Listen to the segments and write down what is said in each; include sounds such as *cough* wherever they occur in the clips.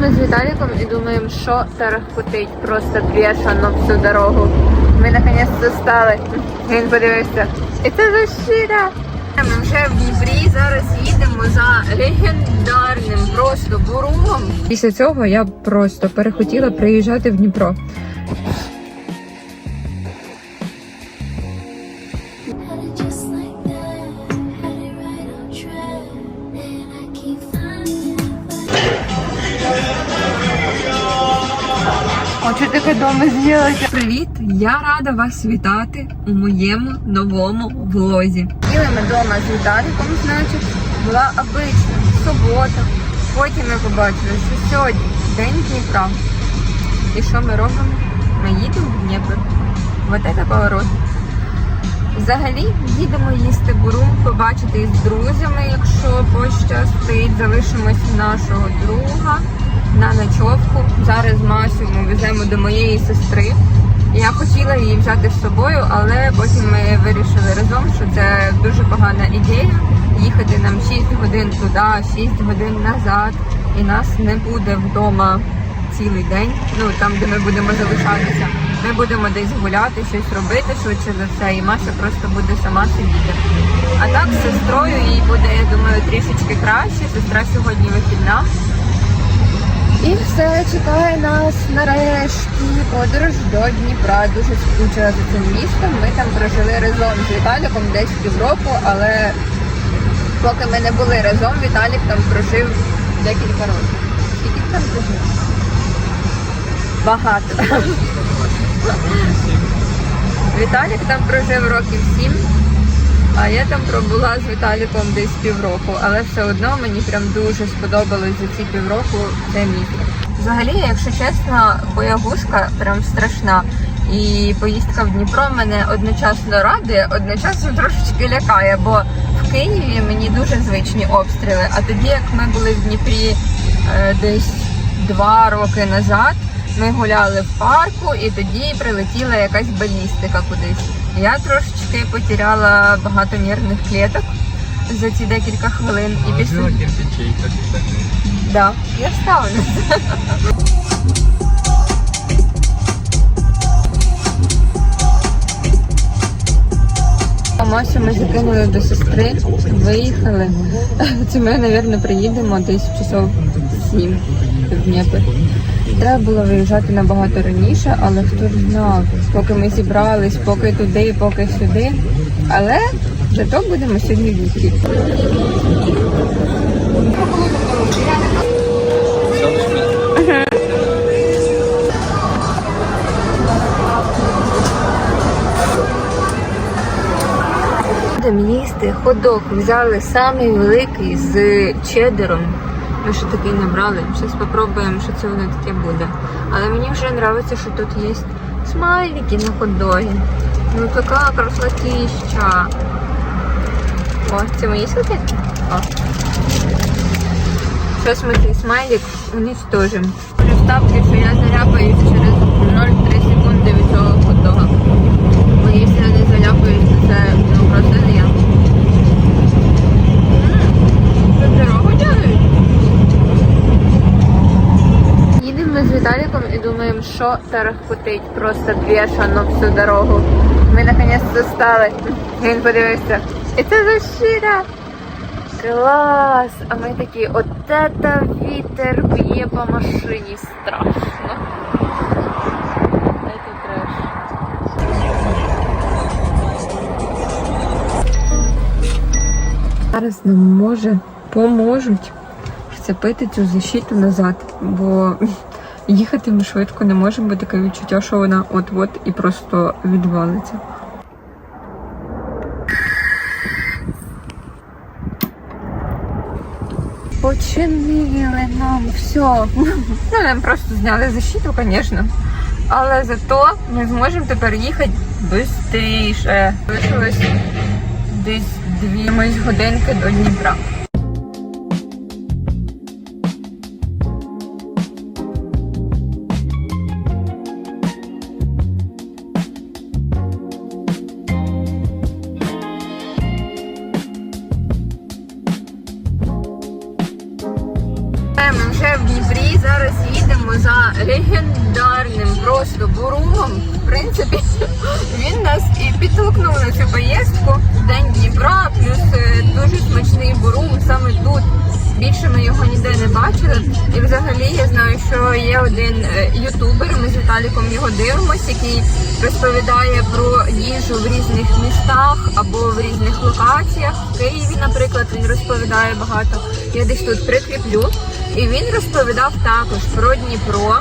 ми з Віталіком і думаємо, що тарахкотить просто бешено всю дорогу. Ми наконець стали. Він подивився. І це защита. Ми вже в Дніпрі зараз їдемо за легендарним просто бурумом. Після цього я просто перехотіла приїжджати в Дніпро. Дома зробилося? Привіт! Я рада вас вітати у моєму новому влозі. Їли ми вдома з Віталіком, значить, була обична субота. Потім ми побачили, що сьогодні день Дніпра. І що ми робимо? Ми їдемо в Дніпро. Вот це поворот. Взагалі їдемо їсти бурум, побачити з друзями, якщо пощастить, залишимось нашого друга на ночовку. Зараз Масю ми веземо до моєї сестри. Я хотіла її взяти з собою, але потім ми вирішили разом, що це дуже погана ідея. Їхати нам 6 годин туди, 6 годин назад, і нас не буде вдома цілий день. Ну там, де ми будемо залишатися. Ми будемо десь гуляти, щось робити швидше за все, і Маша просто буде сама сидіти. А так з сестрою їй буде, я думаю, трішечки краще. Сестра сьогодні вихідна. І все чекає нас нарешті. Подорож до Дніпра. Дуже скучила за цим містом. Ми там прожили разом з Віталіком десь півроку, але поки ми не були разом, Віталік там прожив декілька років. Скільки там прожив? Багато. Віталік там прожив років сім, а я там пробула з Віталіком десь півроку, але все одно мені прям дуже сподобалось за ці півроку це місто. Взагалі, якщо чесно, боягузка прям страшна. І поїздка в Дніпро мене одночасно радує, одночасно трошечки лякає, бо в Києві мені дуже звичні обстріли. А тоді, як ми були в Дніпрі е, десь два роки назад, ми гуляли в парку, і тоді прилетіла якась балістика кудись. Я трошечки потеряла багато нервних клеток за ці декілька хвилин. І після Так, да, я встала *laughs* Масю ми закинули до сестри, виїхали. Це ми, мабуть, приїдемо десь часов 7 в Дніпро. Треба було виїжджати набагато раніше, але хто ж знав, поки ми зібрались, поки туди, поки сюди. Але зато будемо сьогодні в Дніпрі. Їсти ходок. Взяли самий великий з чедером. Ми ще такий набрали. Зараз спробуємо, що це воно таке буде. Але мені вже подобається, що тут є смайлики на ходогі. Ну така красотища. О, це мої салфетки? О. Зараз ми цей смайлик уничтожимо. Представте, що я заляпаюсь через 0,3 секунди від цього хот-дога. Бо якщо я не заляпаюсь, то це ну, просто не я. М, Тут дорогу дякують. Їдемо ми з Віталіком і думаємо, що тарахкотить просто бешено всю дорогу. Ми наконець стали. Він подивився. І це защита! Клас! А ми такі, от это вітер б'є по машині страшно. Зараз нам може поможуть вцепити цю защиту назад, бо їхати ми швидко не можемо, бо таке відчуття, що вона от-от і просто відвалиться. Починили нам все. Ну, нам просто зняли защиту, звісно. Але зато ми зможемо тепер їхати швидше. Лишилось десь дві мої годинки до Дніпра. Більше ми його ніде не бачили. І взагалі я знаю, що є один е, ютубер, ми з Віталіком його дивимося, який розповідає про їжу в різних містах або в різних локаціях. В Києві, наприклад, він розповідає багато. Я десь тут прикріплю. І він розповідав також про Дніпро,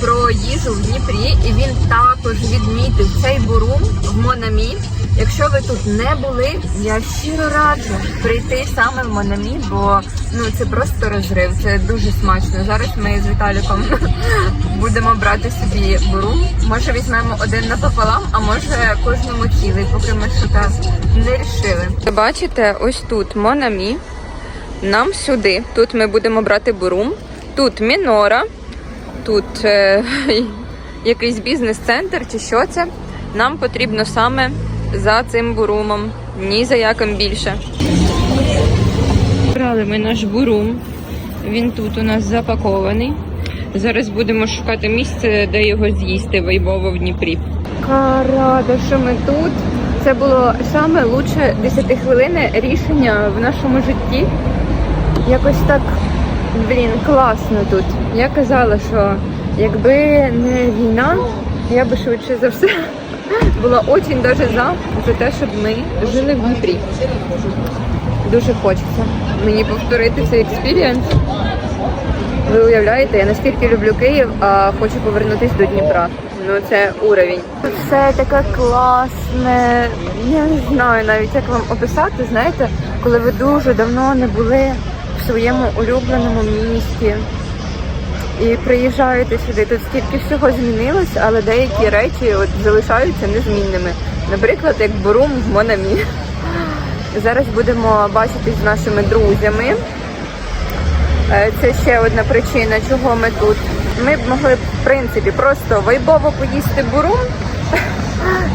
про їжу в Дніпрі, і він також відмітив цей бурум в Монамі. Якщо ви тут не були, я щиро раджу прийти саме в Монамі, бо ну це просто розрив, це дуже смачно. Зараз ми з Віталіком *laughs* будемо брати собі бурум. Може візьмемо один напополам, а може кожному цілий, поки ми що не рішили. Бачите, ось тут Монамі. Нам сюди. Тут ми будемо брати бурум. Тут мінора, тут е, *laughs* якийсь бізнес-центр чи що це. Нам потрібно саме за цим бурумом. Ні за яким більше. Брали ми наш бурум. Він тут у нас запакований. Зараз будемо шукати місце, де його з'їсти вайбово в Дніпрі. Рада, що ми тут. Це було саме лучше 10 хвилини рішення в нашому житті. Якось так, блін, класно тут. Я казала, що якби не війна, я би швидше за все була дуже даже за, за те, щоб ми жили в Дніпрі. Дуже хочеться мені повторити цей експірієнс. Ви уявляєте, я настільки люблю Київ, а хочу повернутися до Дніпра. Ну це уровень. Все таке класне. Я не знаю навіть як вам описати. Знаєте, коли ви дуже давно не були в своєму улюбленому місті і приїжджаєте сюди. Тут стільки всього змінилось, але деякі речі от залишаються незмінними. Наприклад, як Борум в Монамі. Зараз будемо бачитись з нашими друзями. Е, Це ще одна причина, чого ми тут. Ми б могли, в принципі, просто вайбово поїсти бурум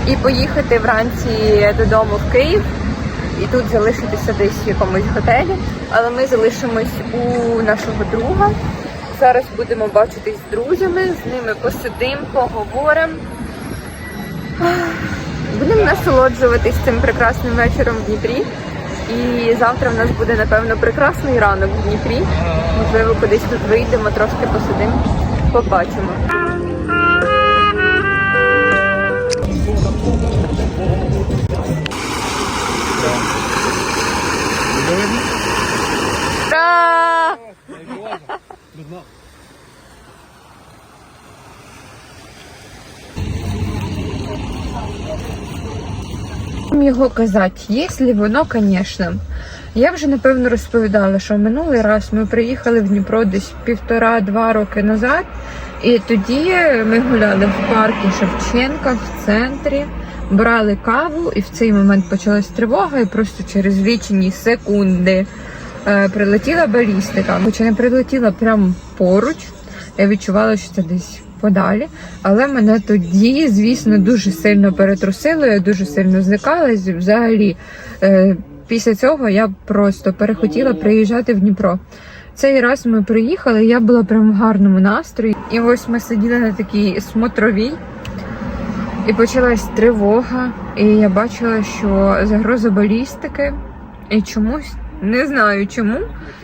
і поїхати вранці додому в Київ і тут залишитися десь в якомусь готелі. Але ми залишимось у нашого друга. Зараз будемо бачитись з друзями, з ними посидимо, поговоримо. Будемо насолоджуватись цим прекрасним вечором в Дніпрі. І завтра в нас буде, напевно, прекрасний ранок в Дніпрі. Можливо, кудись тут вийдемо, трошки посидимо, побачимо. Ура! Вам Його казати, якщо воно, звісно. Я вже напевно розповідала, що минулий раз ми приїхали в Дніпро десь півтора-два роки назад, і тоді ми гуляли в парку Шевченка в центрі, брали каву, і в цей момент почалась тривога, і просто через лічені секунди прилетіла балістика. Хоча не прилетіла прямо поруч, я відчувала, що це десь подалі. Але мене тоді, звісно, дуже сильно перетрусило, я дуже сильно злякалась. Взагалі, е, після цього я просто перехотіла приїжджати в Дніпро. Цей раз ми приїхали, я була прям в гарному настрої. І ось ми сиділи на такій смотровій, і почалась тривога. І я бачила, що загроза балістики, і чомусь не знаю чому.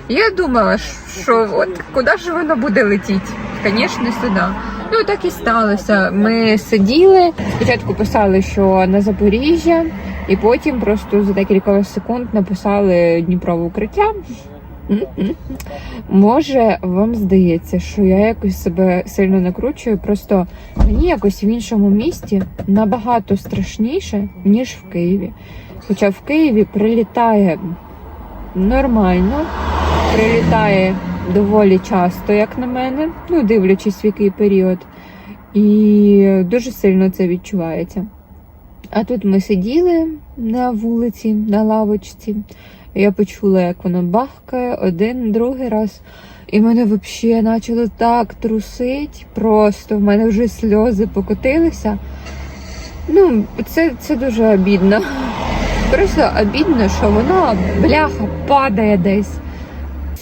Я думала, що от куди ж воно буде летіти? Звісно, сюди. Ну так і сталося. Ми сиділи, спочатку писали, що на Запоріжжя, і потім просто за декілька секунд написали Дніпро в укриття. Може, вам здається, що я якось себе сильно накручую, просто мені якось в іншому місті набагато страшніше, ніж в Києві. Хоча в Києві прилітає нормально, прилітає доволі часто, як на мене, ну дивлячись в який період. І дуже сильно це відчувається. А тут ми сиділи на вулиці, на лавочці. Я почула, як воно бахкає один, другий раз. І мене взагалі почало так трусить. Просто в мене вже сльози покотилися. Ну, це, це дуже обідно. Просто обідно, що воно бляха падає десь.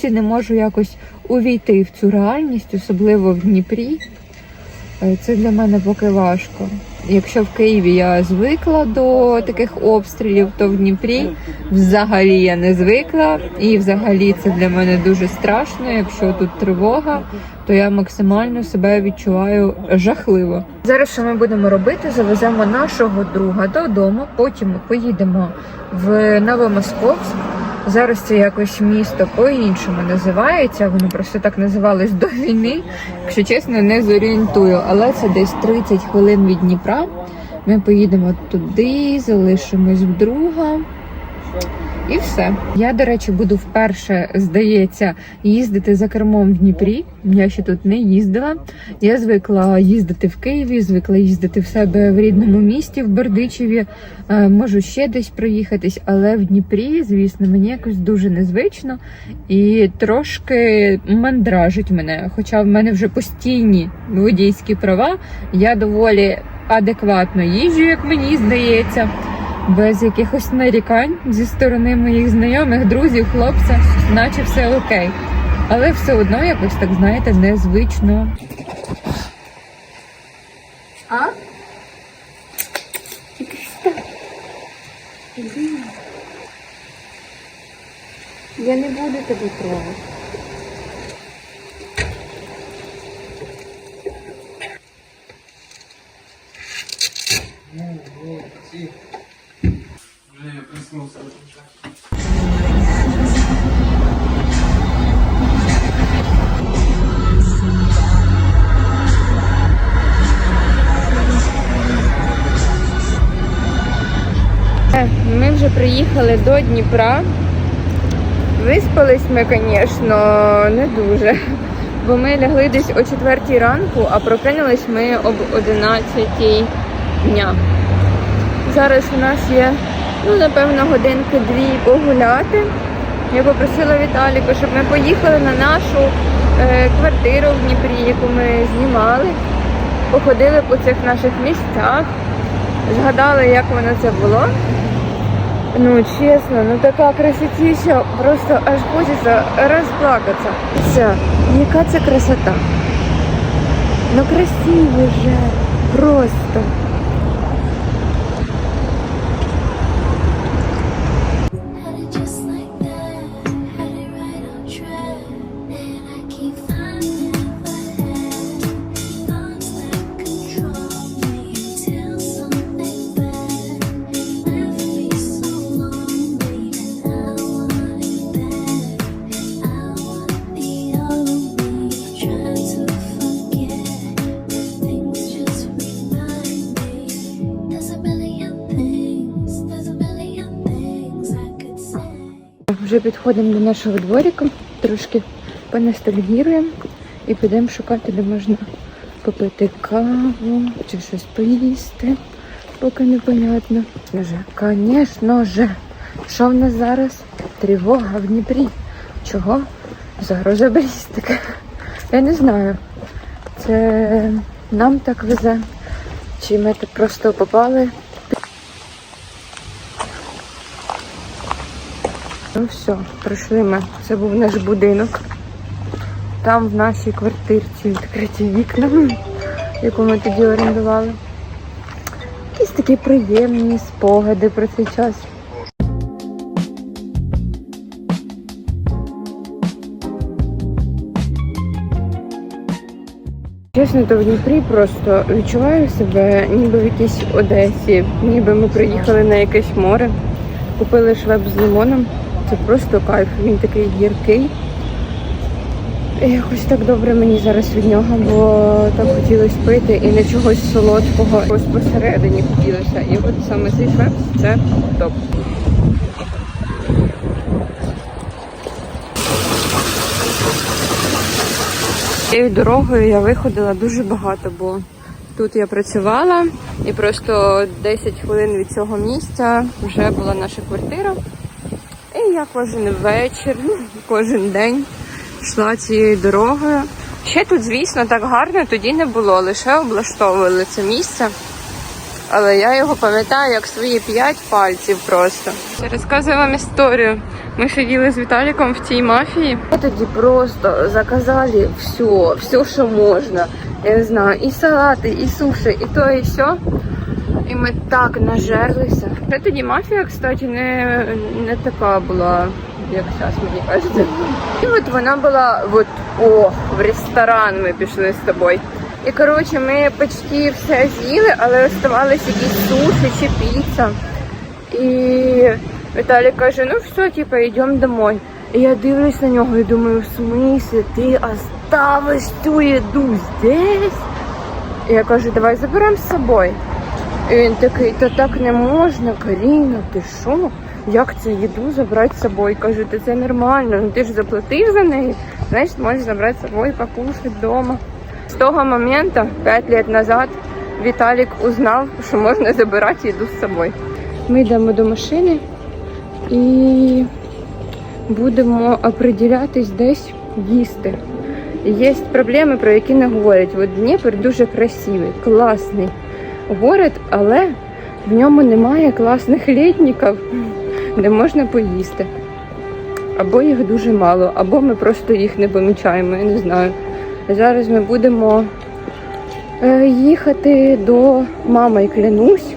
Не можу якось увійти в цю реальність, особливо в Дніпрі. Е, Це для мене поки важко. Якщо в Києві я звикла до таких обстрілів, то в Дніпрі взагалі я не звикла. І взагалі це для мене дуже страшно. Якщо тут тривога, то я максимально себе відчуваю жахливо. Зараз що ми будемо робити? Завеземо нашого друга додому. Потім поїдемо в Новомосковськ. Зараз це якось місто по-іншому називається. Воно просто так називалось до війни. Якщо чесно, не зорієнтую, але це десь 30 хвилин від Дніпра. Ми поїдемо туди, залишимось в друга. І все. Я, до речі, буду вперше, здається, їздити за кермом в Дніпрі. Я ще тут не їздила. Я звикла їздити в Києві, звикла їздити в себе в рідному місті, в Бердичеві. Е, Можу ще десь проїхатись, але в Дніпрі, звісно, мені якось дуже незвично і трошки мандражить мене. Хоча в мене вже постійні водійські права, я доволі адекватно їжджу, як мені здається без якихось нарікань зі сторони моїх знайомих, друзів, хлопця, наче все окей. Але все одно якось так, знаєте, незвично. А? Я не буду тебе трогати. Уже я проснулся в этом. Е, Ми вже приїхали до Дніпра. Виспались ми, звісно, не дуже. Бо ми лягли десь о 4 ранку, а прокинулись ми об 11 дня. Зараз у нас є, ну, напевно, годинки-дві погуляти. Я попросила Віталіка, щоб ми поїхали на нашу е, квартиру в Дніпрі, яку ми знімали. Походили по цих наших місцях, згадали, як воно це було. Ну, чесно, ну така красотища, просто аж хочеться розплакатися. Все, яка це красота. Ну красиво же, просто. Вже підходимо до нашого дворика, трошки поностальгіруємо і підемо шукати, де можна попити каву чи щось поїсти, поки непонятно. Звісно же, що в нас зараз? Тривога в Дніпрі. Чого? Загроза балістики. Я не знаю. Це нам так везе. Чи ми так просто попали Ну все, прийшли ми. Це був наш будинок. Там в нашій квартирці відкриті вікна, яку ми тоді орендували. Якісь такі приємні спогади про цей час. Чесно, то в Дніпрі просто відчуваю себе ніби в якійсь Одесі, ніби ми приїхали на якесь море, купили швеб з лимоном. Це просто кайф. Він такий гіркий. Якось так добре мені зараз від нього, бо так хотілося пити і не чогось солодкого. Ось посередині хотілося. І от саме цей швеб це топ. Цією дорогою я виходила дуже багато, бо тут я працювала і просто 10 хвилин від цього місця вже була наша квартира. Я кожен вечір, ну, кожен день йшла цією дорогою. Ще тут, звісно, так гарно тоді не було, лише облаштовували це місце. Але я його пам'ятаю як свої п'ять пальців просто. Розказую вам історію. Ми сиділи з Віталіком в цій мафії. Ми тоді просто заказали все, все, що можна. я не знаю, і салати, і суші, і то, і все. І ми так нажерлися. Це тоді мафія, кстати, не, не така була, як зараз мені кажеться. І от вона була от, о, в ресторан ми пішли з тобою. І коротше, ми почти все з'їли, але оставались якісь суші чи піца. І Віталій каже, ну все, типа, йдемо домой. І я дивлюсь на нього і думаю, в смислі, ти оставиш цю їду здесь? І я кажу, давай заберемо з собою. І він такий, та так не можна, Каріна, ти що? Як це їду забрати з собою? Кажу, та це нормально, ну ти ж заплатив за неї, значить можеш забрати з собою, покушати вдома. З того моменту, 5 років назад, Віталік узнав, що можна забирати їду з собою. Ми йдемо до машини і будемо определятись десь їсти. Є проблеми, про які не говорять. От Дніпр дуже красивий, класний город, але в ньому немає класних літників, де можна поїсти. Або їх дуже мало, або ми просто їх не помічаємо, я не знаю. Зараз ми будемо е, їхати до мами і клянусь.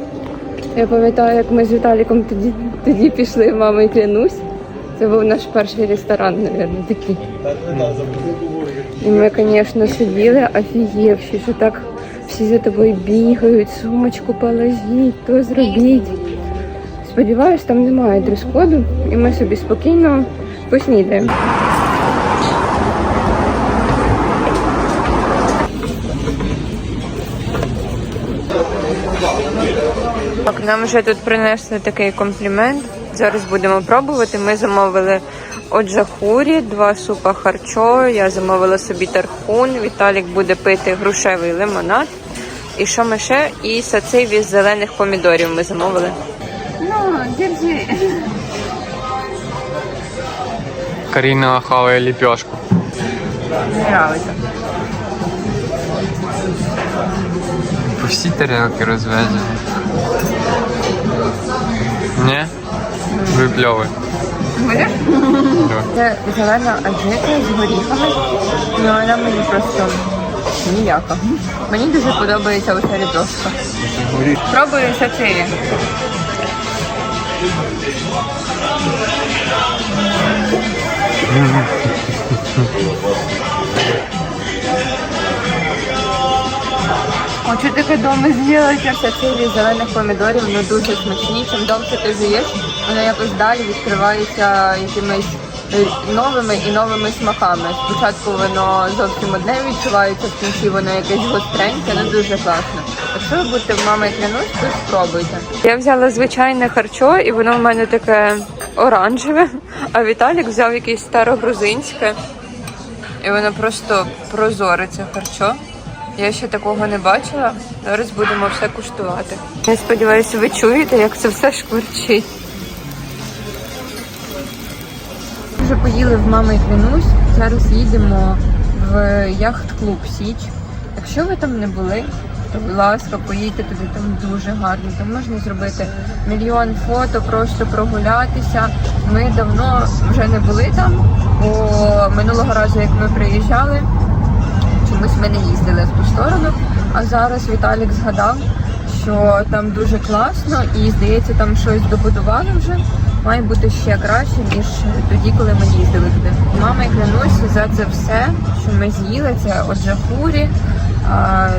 Я пам'ятаю, як ми з Віталіком тоді, тоді пішли в маму і клянусь. Це був наш перший ресторан, мабуть, такий. І ми, звісно, сиділи офігівши, що так всі за тобою бігають, сумочку положіть, то зробіть. Сподіваюсь, там немає дрес-коду, і ми собі спокійно поснідаємо. Так, нам вже тут принесли такий комплімент. Зараз будемо пробувати. Ми замовили оджахурі, два супа харчо. Я замовила собі тархун. Віталік буде пити грушевий лимонад. І що ми ще? І сациві з зелених помідорів ми замовили. Ну, держи. Карина хаває ліпешку. Нравиться. По всі тарілки розвезені. Ні? Випльовуй. Будеш? Да. Це зелена аджика з горіхами, але вона мені просто ніяка. Мені дуже подобається оця ліпешка. Пробую сачеві. Хочу таке вдома зробити. Сачеві зелених помідорів, ну дуже смачні. Чим довше ти жуєш, воно якось далі відкривається якимись новими і новими смаками. Спочатку воно зовсім одне відчувається, в кінці воно якесь гостреньке, ну дуже класно. Якщо ви будете в мами клянусь, то спробуйте. Я взяла звичайне харчо, і воно в мене таке оранжеве, а Віталік взяв якесь старогрузинське. І воно просто прозоре це харчо. Я ще такого не бачила. Зараз будемо все куштувати. Я сподіваюся, ви чуєте, як це все шкварчить. Вже поїли в мами клянусь. Зараз їдемо в яхт-клуб Січ. Якщо ви там не були, то будь ласка, поїдьте туди, там дуже гарно. Там можна зробити мільйон фото, просто прогулятися. Ми давно вже не були там, бо минулого разу, як ми приїжджали, чомусь ми не їздили в ту сторону. А зараз Віталік згадав, що там дуже класно і здається, там щось добудували вже. Має бути ще краще, ніж тоді, коли ми їздили туди. Мама, я клянусь за це все, що ми з'їли. Це отже хурі,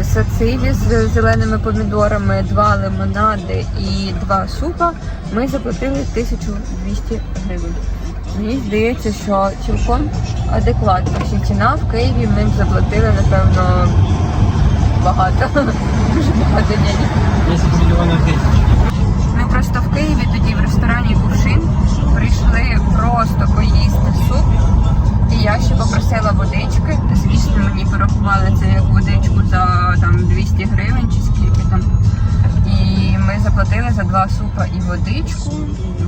сацилі з зеленими помідорами, два лимонади і два супа. Ми заплатили 1200 гривень. Мені здається, що цілком адекватна ще ціна в Києві. Ми заплатили, напевно, багато. *laughs* Дуже багато денег. 10 мільйонів тисяч. Ми просто в водичку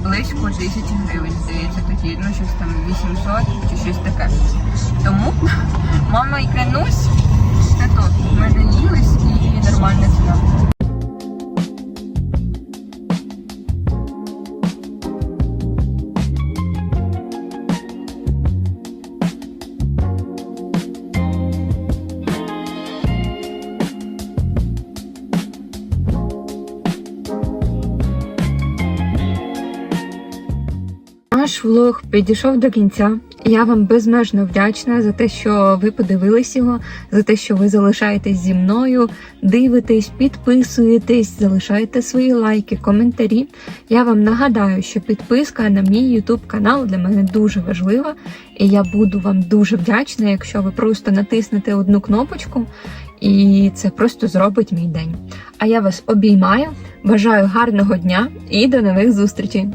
близько 10 гривень, здається, тоді. Ну, щось там 800 чи щось таке. Тому, *laughs* мама і клянусь, це то. Ми наїлись і нормальна ціна. Влог підійшов до кінця. Я вам безмежно вдячна за те, що ви подивились його, за те, що ви залишаєтесь зі мною, дивитесь, підписуєтесь, залишаєте свої лайки, коментарі. Я вам нагадаю, що підписка на мій YouTube канал для мене дуже важлива, і я буду вам дуже вдячна, якщо ви просто натиснете одну кнопочку, і це просто зробить мій день. А я вас обіймаю, бажаю гарного дня і до нових зустрічей.